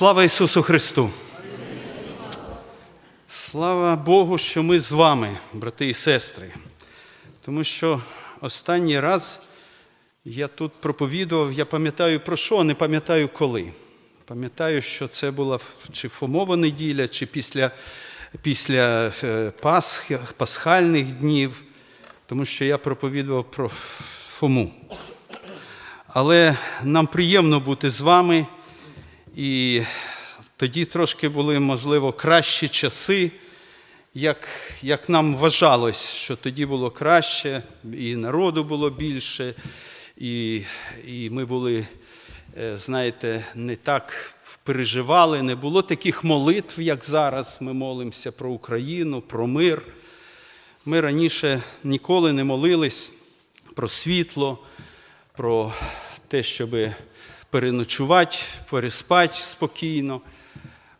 Слава Ісусу Христу! Слава Богу, що ми з вами, брати і сестри. Тому що останній раз я тут проповідував, я пам'ятаю про що, а не пам'ятаю коли. Пам'ятаю, що це була чи Фомова неділя, чи після, після е, Пасхи, пасхальних днів, тому що я проповідував про Фому. Але нам приємно бути з вами. І тоді трошки були, можливо, кращі часи, як, як нам вважалось, що тоді було краще, і народу було більше, і, і ми були, е, знаєте, не так переживали, не було таких молитв, як зараз. Ми молимося про Україну, про мир. Ми раніше ніколи не молились про світло, про те, щоби переночувати, переспати спокійно.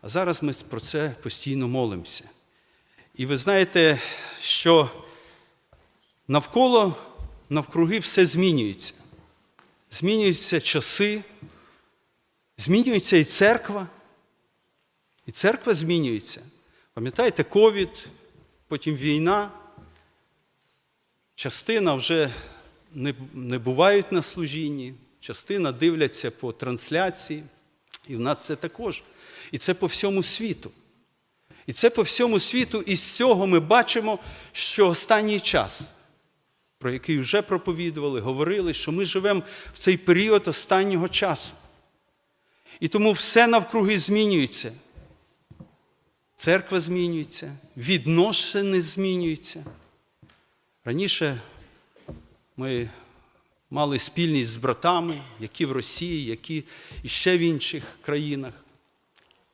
А зараз ми про це постійно молимося. І ви знаєте, що навколо, навкруги все змінюється. Змінюються часи, змінюється і церква. І церква змінюється. Пам'ятаєте, ковід, потім війна. Частина вже не, не бувають на служінні, частина дивляться по трансляції, і в нас це також. І це по всьому світу. І це по всьому світу, і з цього ми бачимо, що останній час, про який вже проповідували, говорили, що ми живемо в цей період останнього часу. І тому все навкруги змінюється. Церква змінюється, відносини змінюються. Раніше ми мали спільність з братами, які в Росії, які ще в інших країнах.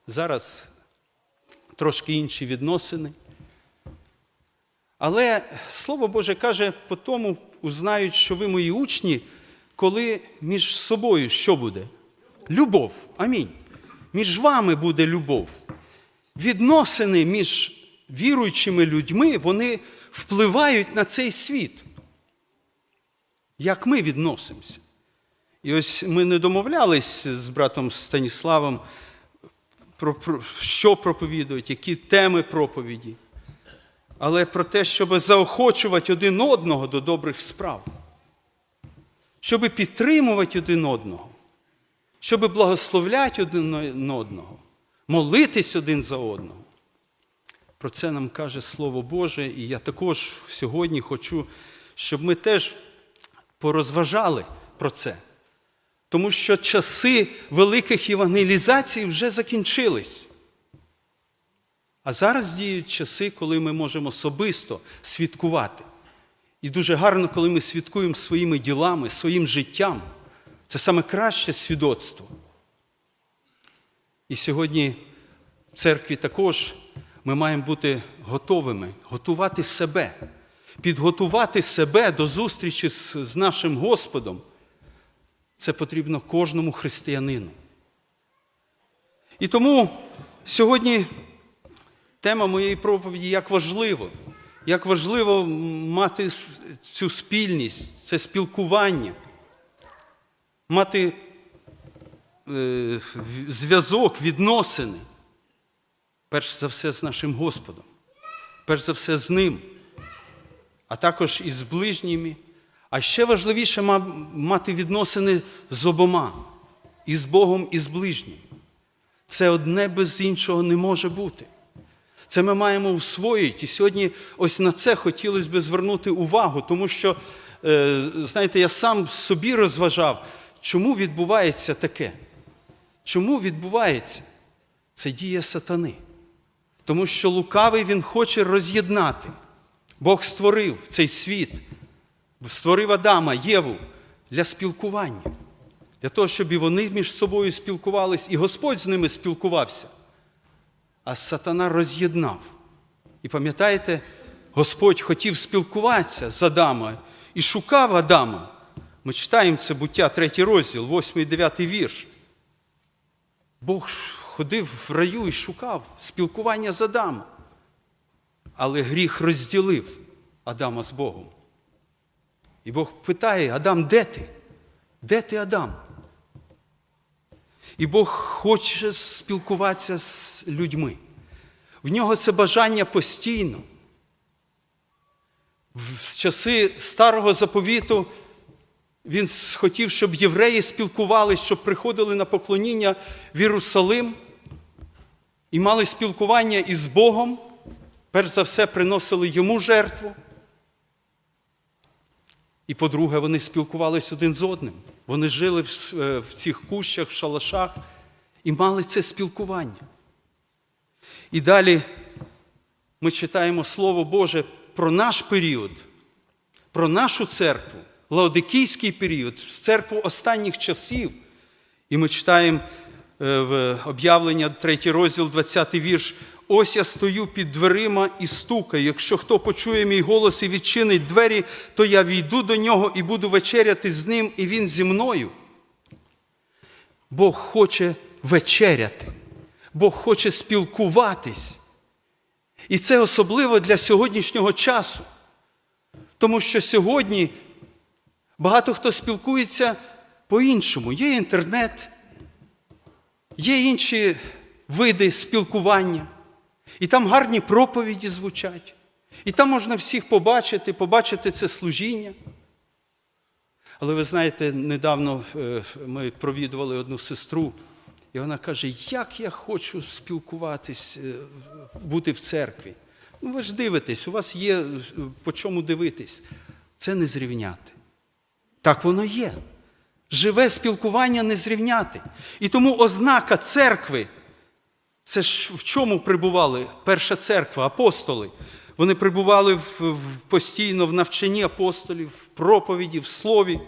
Зараз трошки інші відносини. Але Слово Боже каже, по тому узнають, що ви мої учні, коли між собою що буде? Любов. Амінь. Між вами буде любов. Відносини між віруючими людьми, вони впливають на цей світ. Як ми відносимося? І ось ми не домовлялись з братом Станіславом, про, про що проповідують, які теми проповіді, але про те, щоб заохочувати один одного до добрих справ, щоб підтримувати один одного, щоб благословляти один одного, молитись один за одного. Про це нам каже Слово Боже, і я також сьогодні хочу, щоб ми теж порозважали про це. Тому що часи великих євангелізацій вже закінчились. А зараз діють часи, коли ми можемо особисто святкувати. І дуже гарно, коли ми святкуємо своїми ділами, своїм життям. Це саме краще свідоцтво. І сьогодні в церкві також ми маємо бути готовими, готувати себе, підготувати себе до зустрічі з, з нашим Господом. Це потрібно кожному християнину. І тому сьогодні тема моєї проповіді як важливо, як важливо мати цю спільність, це спілкування, мати е, зв'язок, відносини, перш за все з нашим Господом, перш за все з Ним, а також із ближніми. А ще важливіше мати відносини з обома, і з Богом, і з ближнім. Це одне без іншого не може бути. Це ми маємо усвоїти. І сьогодні ось на це хотілося б звернути увагу, тому що, знаєте, я сам собі розважав, чому відбувається таке? Чому відбувається? Це дія сатани. Тому що лукавий він хоче роз'єднати. Бог створив цей світ створив Адама, Єву для спілкування, для того, щоб і вони між собою спілкувались, і Господь з ними спілкувався. А сатана роз'єднав. І пам'ятаєте, Господь хотів спілкуватися з Адамом і шукав Адама. Ми читаємо це буття, третій розділ, 8 і 9 вірш. Бог ходив в раю і шукав спілкування з Адамом. Але гріх розділив Адама з Богом. І Бог питає, Адам, де ти? Де ти Адам? І Бог хоче спілкуватися з людьми. В нього це бажання постійно. В часи старого заповіту він хотів, щоб євреї спілкувалися, щоб приходили на поклоніння в Єрусалим і мали спілкування із Богом. Перш за все, приносили йому жертву. І по-друге, вони спілкувалися один з одним. Вони жили в, е, в цих кущах, в шалашах і мали це спілкування. І далі ми читаємо Слово Боже про наш період, про нашу церкву, Лаодикійський період, церкву останніх часів. І ми читаємо е, в об'явлення 3 розділ, 20 вірш. Ось я стою під дверима і стукаю. Якщо хто почує мій голос і відчинить двері, то я війду до нього і буду вечеряти з ним, і він зі мною. Бог хоче вечеряти, Бог хоче спілкуватись. І це особливо для сьогоднішнього часу. Тому що сьогодні багато хто спілкується по-іншому. Є інтернет, є інші види спілкування, і там гарні проповіді звучать, і там можна всіх побачити, побачити це служіння. Але ви знаєте, недавно е, ми провідували одну сестру, і вона каже, як я хочу спілкуватись, е, бути в церкві. Ну, ви ж дивитесь, у вас є по чому дивитись. Це не зрівняти. Так воно є. Живе спілкування не зрівняти. І тому ознака церкви, це ж в чому прибували перша церква, апостоли. Вони прибували в, в, постійно в навчанні апостолів, в проповіді, в слові.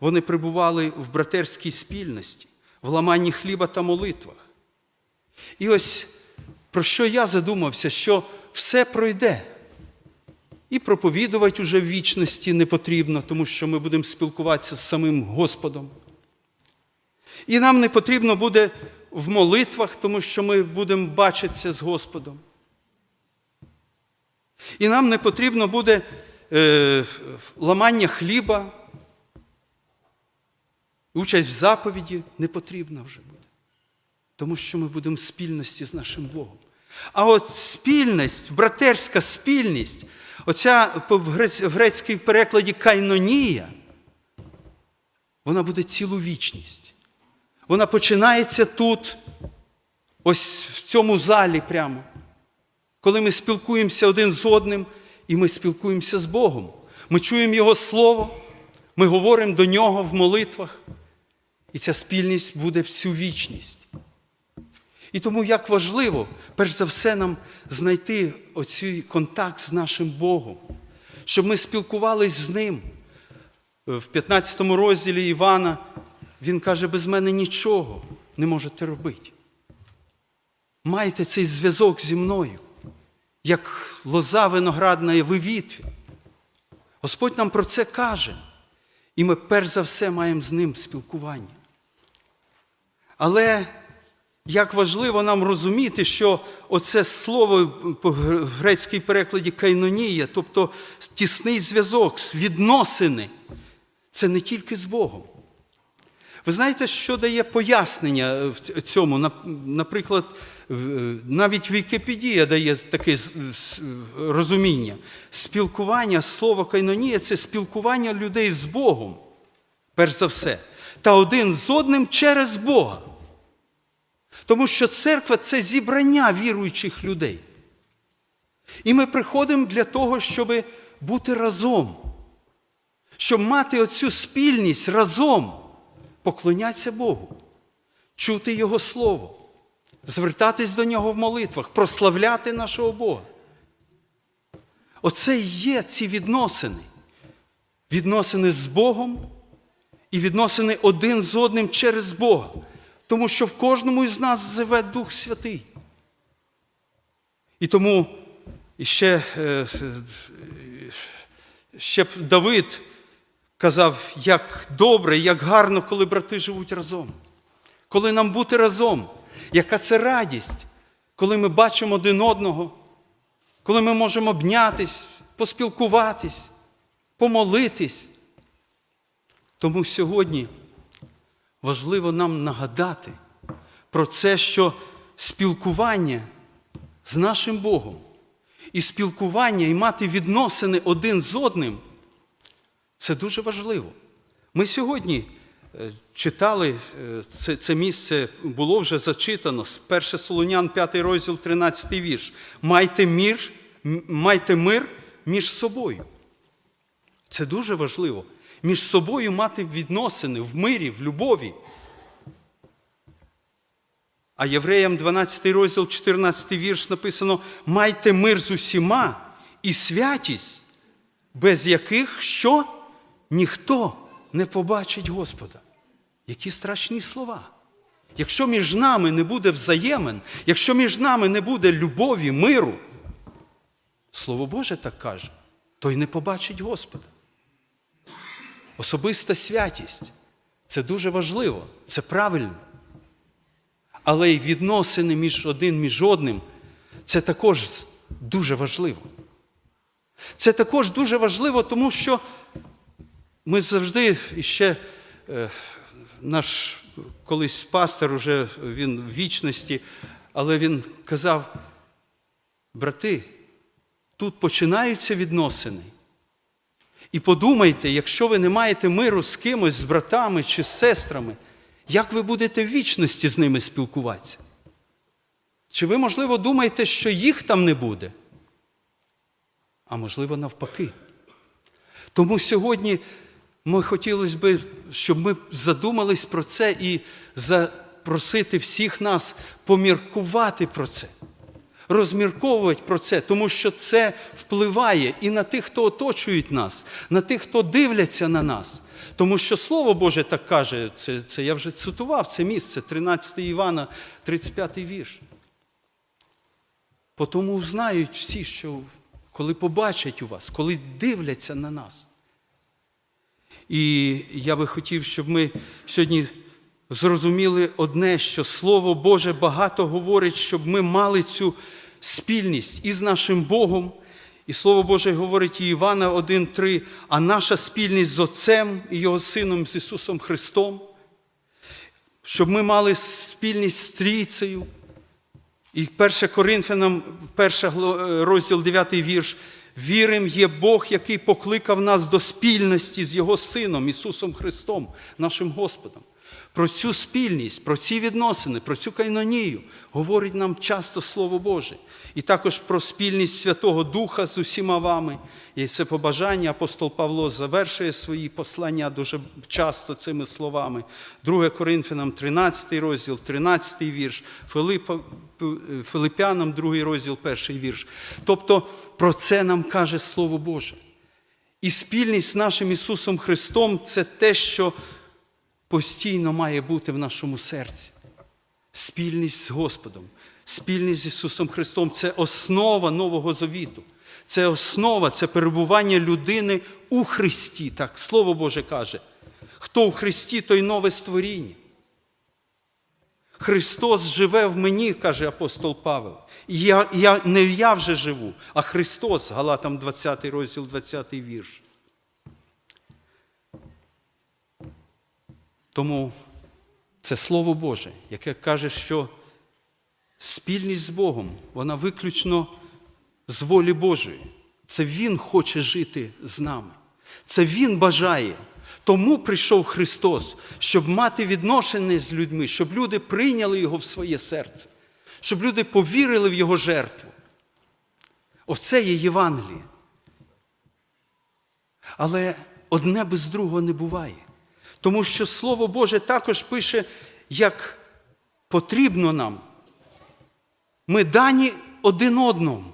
Вони прибували в братерській спільності, в ламанні хліба та молитвах. І ось про що я задумався, що все пройде. І проповідувати уже в вічності не потрібно, тому що ми будемо спілкуватися з самим Господом. І нам не потрібно буде в молитвах, тому що ми будемо бачитися з Господом. І нам не потрібно буде е, ламання хліба, участь в заповіді не потрібна вже буде. Тому що ми будемо в спільності з нашим Богом. А от спільність, братерська спільність, оця в грецькій перекладі кайнонія, вона буде цілу вічність. Вона починається тут, ось в цьому залі прямо, коли ми спілкуємося один з одним, і ми спілкуємося з Богом. Ми чуємо Його Слово, ми говоримо до Нього в молитвах, і ця спільність буде всю вічність. І тому як важливо, перш за все, нам знайти оцей контакт з нашим Богом, щоб ми спілкувались з Ним. В 15 розділі Івана він каже, без мене нічого не можете робити. Майте цей зв'язок зі мною, як лоза виноградна в вітві. Господь нам про це каже. І ми перш за все маємо з ним спілкування. Але як важливо нам розуміти, що оце слово в грецькій перекладі кайнонія, тобто тісний зв'язок, відносини, це не тільки з Богом. Ви знаєте, що дає пояснення в цьому? Наприклад, навіть Вікіпедія дає таке розуміння. Спілкування, слово кайнонія це спілкування людей з Богом, перш за все, та один з одним через Бога. Тому що церква це зібрання віруючих людей. І ми приходимо для того, щоб бути разом, щоб мати оцю спільність разом, поклонятися Богу, чути Його Слово, звертатись до Нього в молитвах, прославляти нашого Бога. Оце і є ці відносини. Відносини з Богом і відносини один з одним через Бога. Тому що в кожному із нас живе Дух Святий. І тому ще, ще Давид казав, як добре, як гарно, коли брати живуть разом. Коли нам бути разом, яка це радість, коли ми бачимо один одного, коли ми можемо обнятись, поспілкуватись, помолитись. Тому сьогодні важливо нам нагадати про це, що спілкування з нашим Богом і спілкування, і мати відносини один з одним це дуже важливо. Ми сьогодні е, читали, е, це, це місце було вже зачитано, з 1 Солонян, 5 розділ, 13 вірш. Майте мир, майте мир між собою. Це дуже важливо. Між собою мати відносини в мирі, в любові. А Євреям 12 розділ, 14 вірш написано: майте мир з усіма і святість, без яких що ніхто не побачить Господа. Які страшні слова. Якщо між нами не буде взаємин, якщо між нами не буде любові, миру, Слово Боже так каже, то й не побачить Господа. Особиста святість це дуже важливо, це правильно. Але й відносини між один між одним це також дуже важливо. Це також дуже важливо, тому що ми завжди і ще е, наш колись пастор, уже він в вічності, але він казав: брати, тут починаються відносини. І подумайте, якщо ви не маєте миру з кимось, з братами чи з сестрами, як ви будете в вічності з ними спілкуватися? Чи ви, можливо, думаєте, що їх там не буде? А можливо, навпаки. Тому сьогодні ми хотілося б, щоб ми задумались про це і запросити всіх нас поміркувати про це, розмірковувати про це, тому що це впливає і на тих, хто оточують нас, на тих, хто дивляться на нас. Тому що Слово Боже так каже, це, це я вже цитував це місце, 13 Івана, 35 вірш. Потому знають всі, що коли побачать у вас, коли дивляться на нас. І я би хотів, щоб ми сьогодні зрозуміли одне, що Слово Боже багато говорить, щоб ми мали цю спільність із нашим Богом. І Слово Боже говорить і Івана 1,3, а наша спільність з Отцем і Його Сином, з Ісусом Христом, щоб ми мали спільність з Трійцею. І 1 Коринфянам, 1 розділ 9 вірш. Вірим, є Бог, який покликав нас до спільності з Його Сином, Ісусом Христом, нашим Господом. Про цю спільність, про ці відносини, про цю кайнонію говорить нам часто Слово Боже. І також про спільність Святого Духа з усіма вами. І це побажання апостол Павло завершує свої послання дуже часто цими словами. 2 Коринфянам, 13 розділ, 13 вірш, Филипянам, 2 розділ, 1 вірш. Тобто про це нам каже Слово Боже. І спільність з нашим Ісусом Христом це те, що постійно має бути в нашому серці. Спільність з Господом, спільність з Ісусом Христом це основа Нового Завіту. Це основа, це перебування людини у Христі. Так Слово Боже каже. Хто у Христі, той нове створіння. Христос живе в мені, каже апостол Павел. І я, я, не я вже живу, а Христос, Галатам 20 розділ, 20 вірш. Тому це Слово Боже, яке каже, що спільність з Богом, вона виключно з волі Божої. Це Він хоче жити з нами. Це Він бажає. Тому прийшов Христос, щоб мати відношення з людьми, щоб люди прийняли Його в своє серце, щоб люди повірили в Його жертву. Оце є Євангеліє. Але одне без другого не буває. Тому що Слово Боже також пише, як потрібно нам. Ми дані один одному.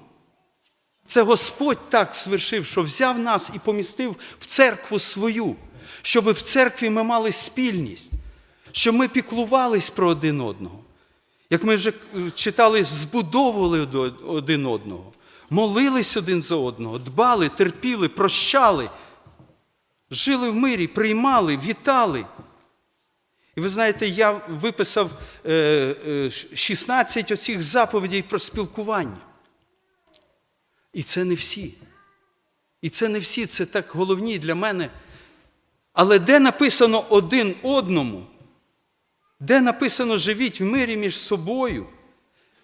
Це Господь так свершив, що взяв нас і помістив в церкву свою, щоб в церкві ми мали спільність, щоб ми піклувались про один одного. Як ми вже читали, збудовували один одного, молились один за одного, дбали, терпіли, прощали, жили в мирі, приймали, вітали. І ви знаєте, я виписав 16 оцих заповідей про спілкування. І це не всі. І це не всі, це так головні для мене. Але де написано один одному, де написано живіть в мирі між собою,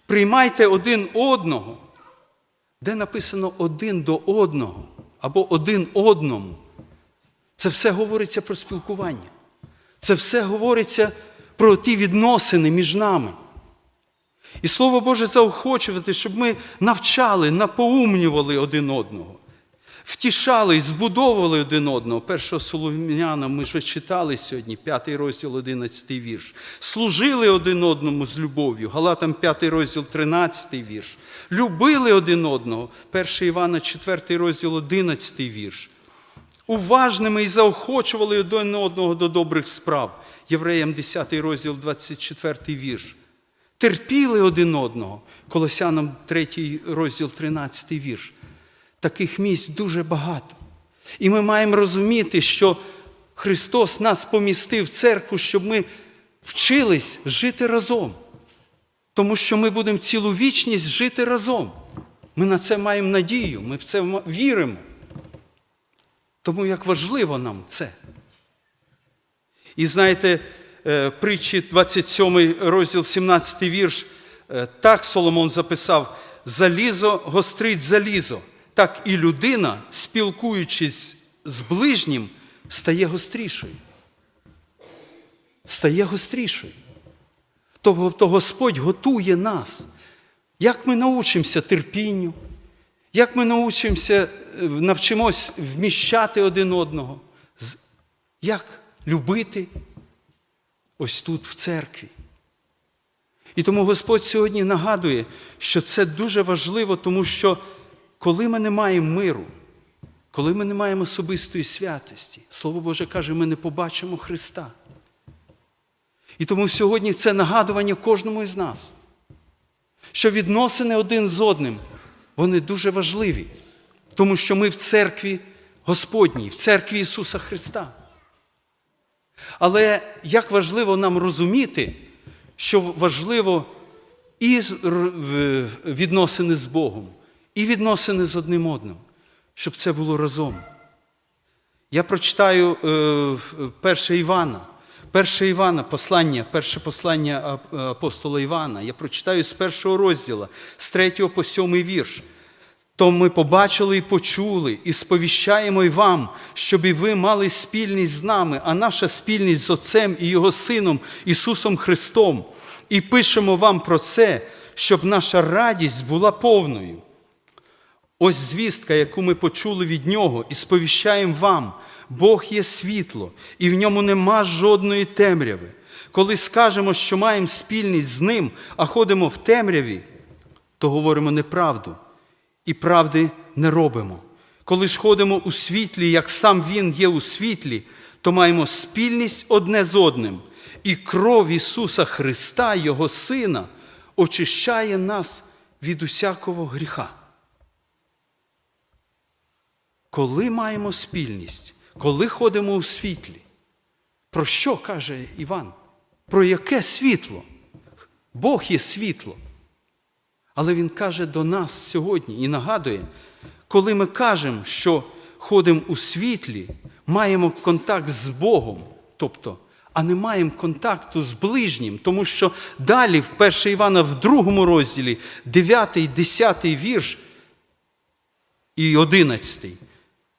приймайте один одного, де написано один до одного або один одному. Це все говориться про спілкування. Це все говориться про ті відносини між нами. І Слово Боже заохочувати, щоб ми навчали, напоумнювали один одного, втішали збудовували один одного. Першого Солом'яна ми вже читали сьогодні, 5 розділ, 11 вірш. Служили один одному з любов'ю, Галатам 5 розділ, 13 вірш. Любили один одного, 1 Івана 4 розділ, 11 вірш. Уважними і заохочували один одного до добрих справ. Євреям 10 розділ, 24 вірш. Терпіли один одного. Колосянам 3 розділ, 13 вірш. Таких місць дуже багато. І ми маємо розуміти, що Христос нас помістив в церкву, щоб ми вчились жити разом. Тому що ми будемо цілу вічність жити разом. Ми на це маємо надію, ми в це віримо. Тому як важливо нам це. І знаєте, е, притчі 27 розділ, 17 вірш, е, так Соломон записав: залізо гострить залізо, так і людина, спілкуючись з ближнім, стає гострішою. Стає гострішою. Тобто Господь готує нас. Як ми научимося терпінню, як ми научимося, е, навчимось вміщати один одного, як любити ось тут, в церкві. І тому Господь сьогодні нагадує, що це дуже важливо, тому що коли ми не маємо миру, коли ми не маємо особистої святості, Слово Боже каже, ми не побачимо Христа. І тому сьогодні це нагадування кожному із нас, що відносини один з одним, вони дуже важливі, тому що ми в церкві Господній, в церкві Ісуса Христа. Але як важливо нам розуміти, що важливо і відносини з Богом, і відносини з одним одним, щоб це було разом. Я прочитаю е, в- перше Івана. Перше Івана, послання, перше послання апостола Івана. Я прочитаю з першого розділу, з третього по сьомий вірш. То ми побачили і почули, і сповіщаємо й вам, щоб і ви мали спільність з нами, а наша спільність з Отцем і Його Сином Ісусом Христом. І пишемо вам про це, щоб наша радість була повною. Ось звістка, яку ми почули від Нього, і сповіщаємо вам. Бог є світло, і в ньому нема жодної темряви. Коли скажемо, що маємо спільність з ним, а ходимо в темряві, то говоримо неправду і правди не робимо. Коли ж ходимо у світлі, як сам Він є у світлі, то маємо спільність одне з одним, і кров Ісуса Христа, Його Сина, очищає нас від усякого гріха. Коли маємо спільність, коли ходимо у світлі, про що каже Іван? Про яке світло? Бог є світло. Але Він каже до нас сьогодні і нагадує, коли ми кажемо, що ходимо у світлі, маємо контакт з Богом, тобто, а не маємо контакту з ближнім, тому що далі, в 1 Івана, в другому розділі, 9, 10 вірш і 11,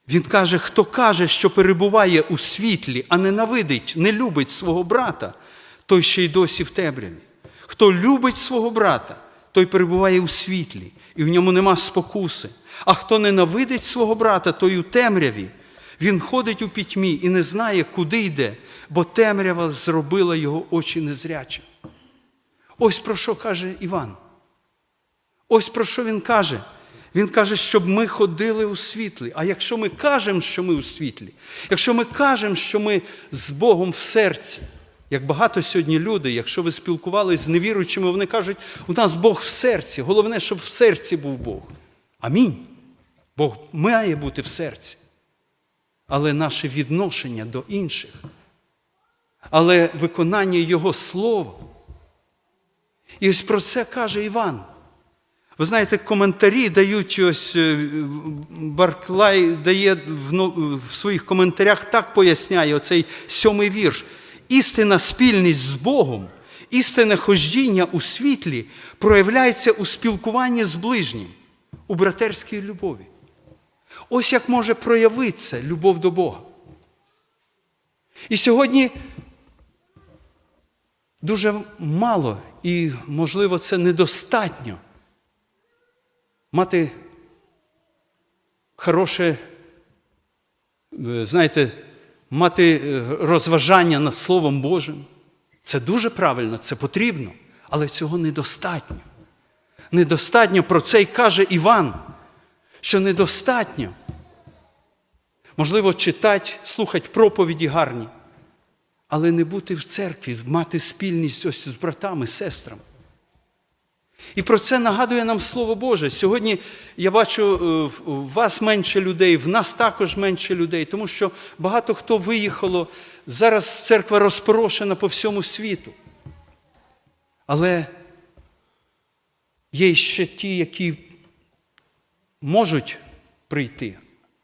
він каже, хто каже, що перебуває у світлі, а ненавидить, не любить свого брата, той ще й досі в темряві. Хто любить свого брата, той перебуває у світлі, і в ньому нема спокуси. А хто ненавидить свого брата, той у темряві. Він ходить у пітьмі і не знає, куди йде, бо темрява зробила його очі незрячі. Ось про що каже Іван. Ось про що він каже. Він каже, щоб ми ходили у світлі. А якщо ми кажемо, що ми у світлі, якщо ми кажемо, що ми з Богом в серці, як багато сьогодні людей, якщо ви спілкувалися з невіруючими, вони кажуть, у нас Бог в серці. Головне, щоб в серці був Бог. Амінь. Бог має бути в серці. Але наше відношення до інших, але виконання Його слова. І ось про це каже Іван. Ви знаєте, коментарі дають ось е, Барклай дає в, своїх коментарях так поясняє оцей сьомий вірш. істинна спільність з Богом, істинне хождіння у світлі проявляється у спілкуванні з ближнім, у братерській любові. Ось як може проявитися любов до Бога. І сьогодні дуже мало і, можливо, це недостатньо мати хороше, е, знаєте, мати е, розважання над Словом Божим. Це дуже правильно, це потрібно, але цього недостатньо. Недостатньо про це й каже Іван, що недостатньо. Можливо, читати, слухати проповіді гарні, але не бути в церкві, мати спільність ось з братами, сестрами. І про це нагадує нам Слово Боже. Сьогодні я бачу, е, в- вас менше людей, в нас також менше людей, тому що багато хто виїхало. Зараз церква розпорошена по всьому світу. Але є ще ті, які можуть прийти,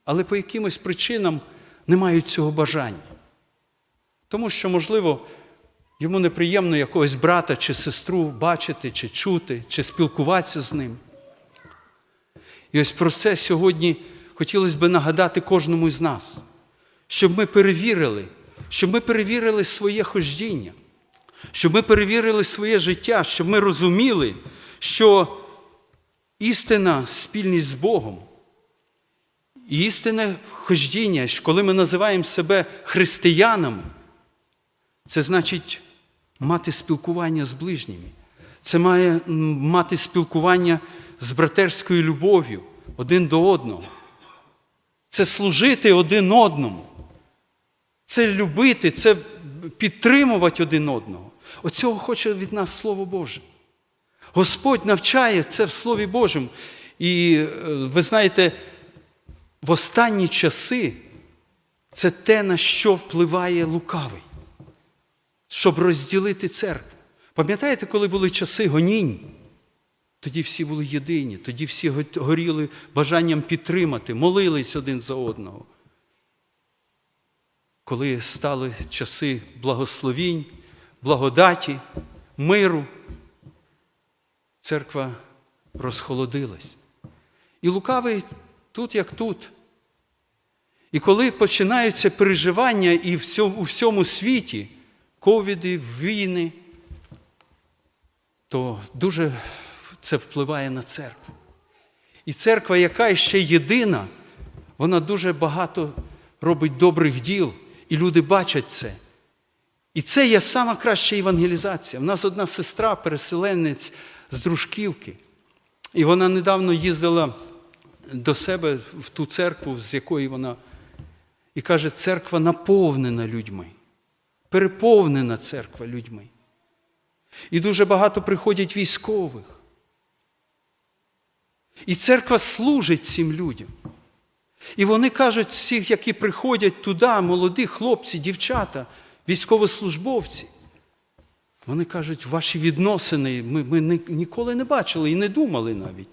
але по якимось причинам не мають цього бажання. Тому що, можливо, йому неприємно якогось брата чи сестру бачити, чи чути, чи спілкуватися з ним. І ось про це сьогодні хотілося б нагадати кожному з нас, щоб ми перевірили, щоб ми перевірили своє хождіння, щоб ми перевірили своє життя, щоб ми розуміли, що істина спільність з Богом, і істинне хождіння, коли ми називаємо себе християнами, це значить мати спілкування з ближніми. Це має мати спілкування з братерською любов'ю один до одного. Це служити один одному. Це любити, це підтримувати один одного. Оцього хоче від нас Слово Боже. Господь навчає це в Слові Божому. І е, ви знаєте, в останні часи це те, на що впливає лукавий, щоб розділити церкву. Пам'ятаєте, коли були часи гонінь? Тоді всі були єдині, тоді всі горіли бажанням підтримати, молились один за одного. Коли стали часи благословінь, благодаті, миру, церква розхолодилась. І лукавий тут, як тут. І коли починаються переживання і у всьому світі, ковіди, війни, то дуже це впливає на церкву. І церква, яка ще єдина, вона дуже багато робить добрих діл, і люди бачать це. І це є сама краща евангелізація. У нас одна сестра, переселенець з Дружківки, і вона недавно їздила до себе в ту церкву, з якої вона, і каже, церква наповнена людьми, переповнена церква людьми. І дуже багато приходять військових. І церква служить цим людям. І вони кажуть, всіх, які приходять туди, молоді хлопці, дівчата, військовослужбовці. Вони кажуть, ваші відносини ми, ми ні- ніколи не бачили і не думали навіть,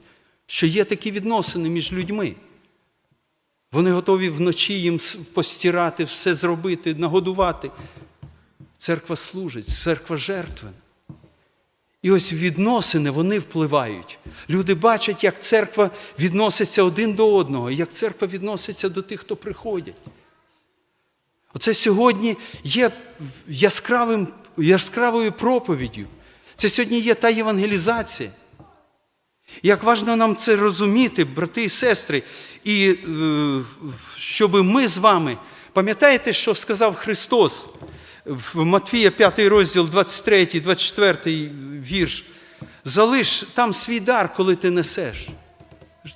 що є такі відносини між людьми. Вони готові вночі їм постирати, все зробити, нагодувати. Церква служить, церква жертвена. І ось відносини вони впливають. Люди бачать, як церква відноситься один до одного, як церква відноситься до тих, хто приходять. Оце сьогодні є яскравим, яскравою проповіддю. Це сьогодні є та євангелізація. Як важливо нам це розуміти, брати і сестри, і е, щоб ми з вами, пам'ятаєте, що сказав Христос в Матфія 5 розділ, 23, 24 вірш. Залиш там свій дар, коли ти несеш.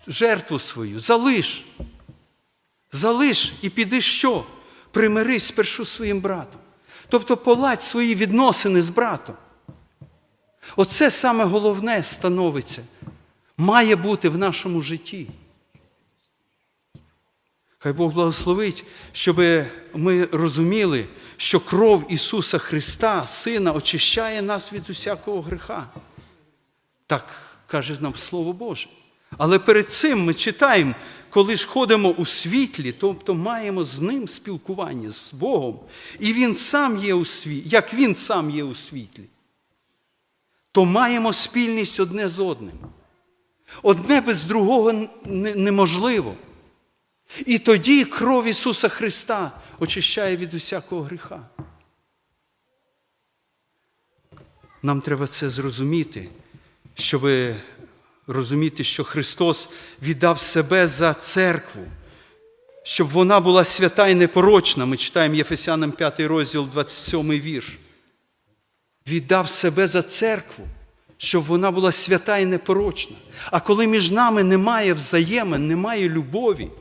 Жертву свою, залиш. Залиш і піди що? Примирись спершу своїм братом. Тобто поладь свої відносини з братом. Оце саме головне становиться, має бути в нашому житті. Хай Бог благословить, щоб ми розуміли, що кров Ісуса Христа, Сина, очищає нас від усякого греха. Так каже нам Слово Боже. Але перед цим ми читаємо, коли ж ходимо у світлі, тобто маємо з ним спілкування з Богом, і Він сам є у світлі, як Він сам є у світлі, то маємо спільність одне з одним. Одне без другого не- неможливо. І тоді кров Ісуса Христа очищає від усякого гріха. Нам треба це зрозуміти, щоб розуміти, що Христос віддав себе за церкву, щоб вона була свята і непорочна. Ми читаємо Єфесянам 5 розділ, 27 вірш. Віддав себе за церкву, щоб вона була свята і непорочна. А коли між нами немає взаємин, немає любові,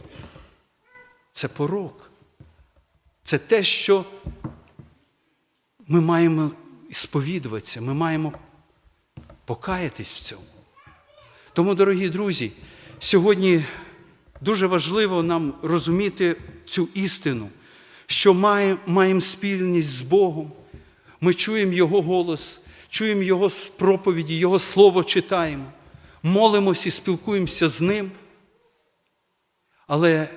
це порок. Це те, що ми маємо сповідуватися, ми маємо покаятись в цьому. Тому, дорогі друзі, сьогодні дуже важливо нам розуміти цю істину, що має- маємо спільність з Богом. Ми чуємо Його голос, чуємо Його проповіді, Його Слово читаємо, молимося і спілкуємося з Ним. Але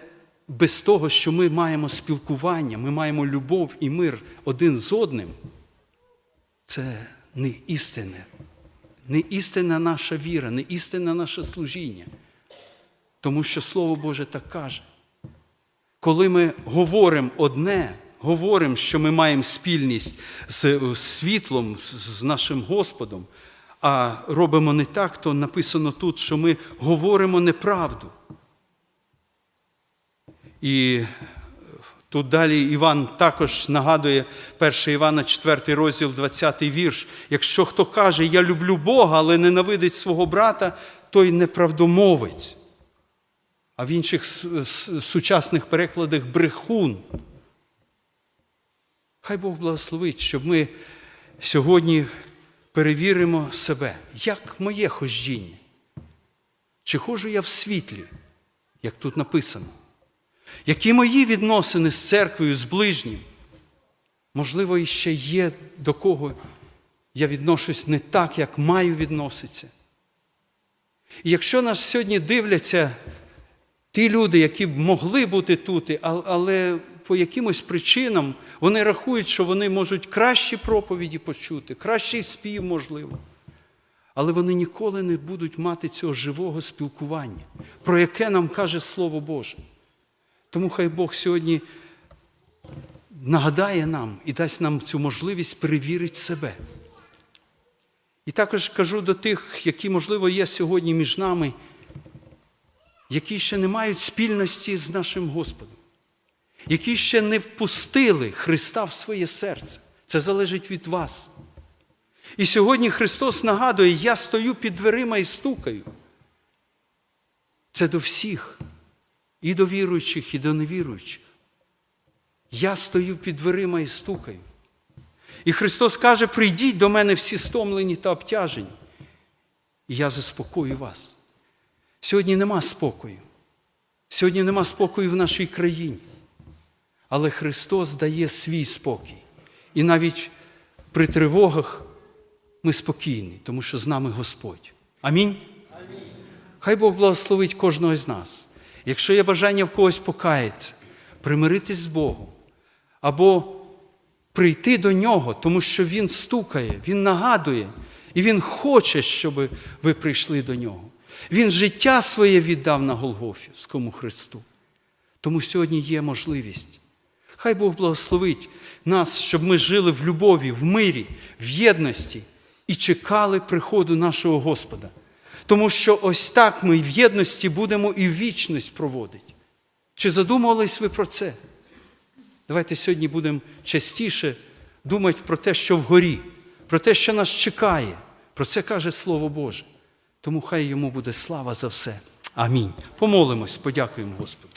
без того, що ми маємо спілкування, ми маємо любов і мир один з одним, це не істине, не істинна наша віра, не істинне наше служіння. Тому що Слово Боже так каже. Коли ми говоримо одне, говоримо, що ми маємо спільність з е, світлом, з нашим Господом, а робимо не так, то написано тут, що ми говоримо неправду. І тут далі Іван також нагадує 1 Івана, 4 розділ, 20 вірш. Якщо хто каже, я люблю Бога, але ненавидить свого брата, той неправдомовець. А в інших сучасних перекладах брехун. Хай Бог благословить, щоб ми сьогодні перевіримо себе, як моє хождіння. Чи ходжу я в світлі, як тут написано? Які мої відносини з церквою, з ближнім? Можливо, іще є до кого я відношусь не так, як маю відноситися. І якщо нас сьогодні дивляться ті люди, які б могли бути тут, але по якимось причинам вони рахують, що вони можуть кращі проповіді почути, кращий спів, можливо. Але вони ніколи не будуть мати цього живого спілкування, про яке нам каже Слово Боже. Тому хай Бог сьогодні нагадає нам і дасть нам цю можливість перевірити себе. І також кажу до тих, які, можливо, є сьогодні між нами, які ще не мають спільності з нашим Господом, які ще не впустили Христа в своє серце. Це залежить від вас. І сьогодні Христос нагадує, я стою під дверима і стукаю. Це до всіх, і до віруючих, і до невіруючих. Я стою під дверима і стукаю. І Христос каже: прийдіть до мене всі стомлені та обтяжені, і я заспокою вас. Сьогодні нема спокою. Сьогодні нема спокою в нашій країні. Але Христос дає свій спокій. І навіть при тривогах ми спокійні, тому що з нами Господь. Амінь. Хай Бог благословить кожного з нас. Якщо є бажання в когось покаятися, примиритись з Богом, або прийти до Нього, тому що Він стукає, Він нагадує, і Він хоче, щоб ви прийшли до Нього. Він життя своє віддав на Голгофівському Христу. Тому сьогодні є можливість. Хай Бог благословить нас, щоб ми жили в любові, в мирі, в єдності і чекали приходу нашого Господа. Тому що ось так ми в єдності будемо і вічність проводити. Чи задумувались ви про це? Давайте сьогодні будемо частіше думати про те, що вгорі, про те, що нас чекає. Про це каже Слово Боже. Тому хай йому буде слава за все. Амінь. Помолимось, подякуємо Господу.